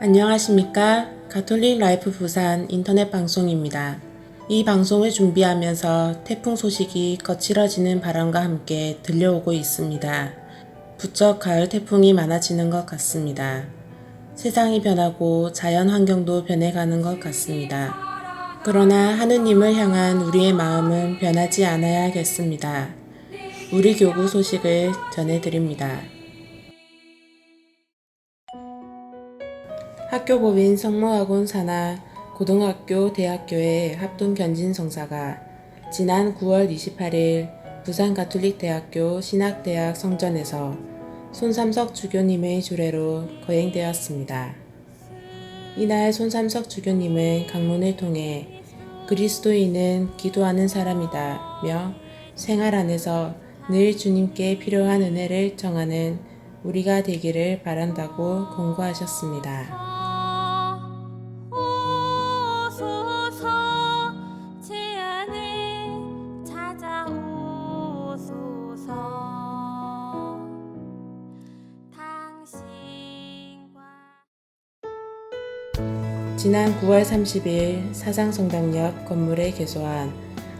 안녕하십니까. 가톨릭 라이프 부산 인터넷 방송입니다. 이 방송을 준비하면서 태풍 소식이 거칠어지는 바람과 함께 들려오고 있습니다. 부쩍 가을 태풍이 많아지는 것 같습니다. 세상이 변하고 자연 환경도 변해가는 것 같습니다. 그러나 하느님을 향한 우리의 마음은 변하지 않아야겠습니다. 우리 교구 소식을 전해드립니다. 학교법인 성모학원 산하 고등학교 대학교의 합동 견진 성사가 지난 9월 28일 부산 가톨릭대학교 신학대학 성전에서 손삼석 주교님의 주례로 거행되었습니다. 이날 손삼석 주교님은 강론을 통해 그리스도인은 기도하는 사람이다 며 생활 안에서 늘 주님께 필요한 은혜를 정하는 우리가 되기를 바란다고 공고하셨습니다. 지난 9월 30일 사상성당역 건물에 개소한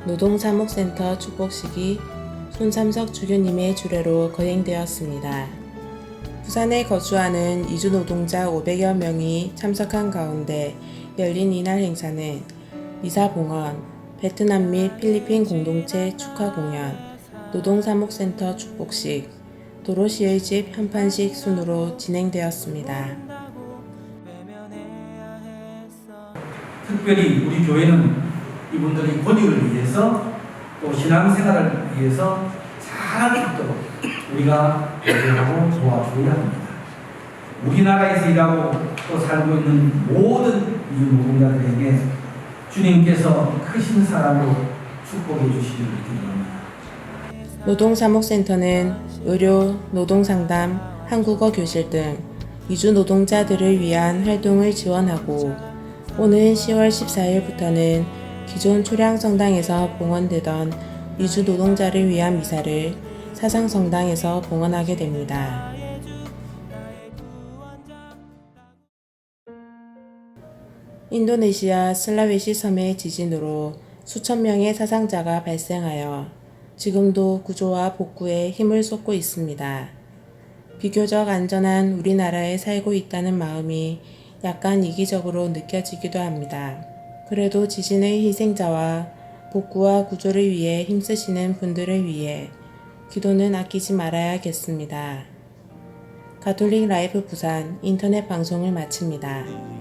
노동사목센터 축복식이 손삼석 주교님의 주례로 거행되었습니다. 부산에 거주하는 이주 노동자 500여 명이 참석한 가운데 열린 이날 행사는 미사봉헌, 베트남 및 필리핀 공동체 축하 공연, 노동사목센터 축복식, 도로시의 집 현판식 순으로 진행되었습니다. 특별히 우리 교회는 이분들의 권유를 위해서 또 신앙생활을 위해서 잘 있도록 우리가 배려하고 도와줘야 합니다. 우리나라에서 일하고 또 살고 있는 모든 이 노동자들에게 주님께서 크신 사랑으로 축복해 주시기를 기도합니다. 노동사목센터는 의료, 노동상담, 한국어 교실 등 이주 노동자들을 위한 활동을 지원하고 오는 10월 14일부터는 기존 초량성당에서 봉헌되던 이주 노동자를 위한 미사를 사상성당에서 봉헌하게 됩니다. 인도네시아 슬라웨시 섬의 지진으로 수천 명의 사상자가 발생하여 지금도 구조와 복구에 힘을 쏟고 있습니다. 비교적 안전한 우리나라에 살고 있다는 마음이 약간 이기적으로 느껴지기도 합니다. 그래도 지진의 희생자와 복구와 구조를 위해 힘쓰시는 분들을 위해 기도는 아끼지 말아야겠습니다. 가톨릭 라이브 부산 인터넷 방송을 마칩니다.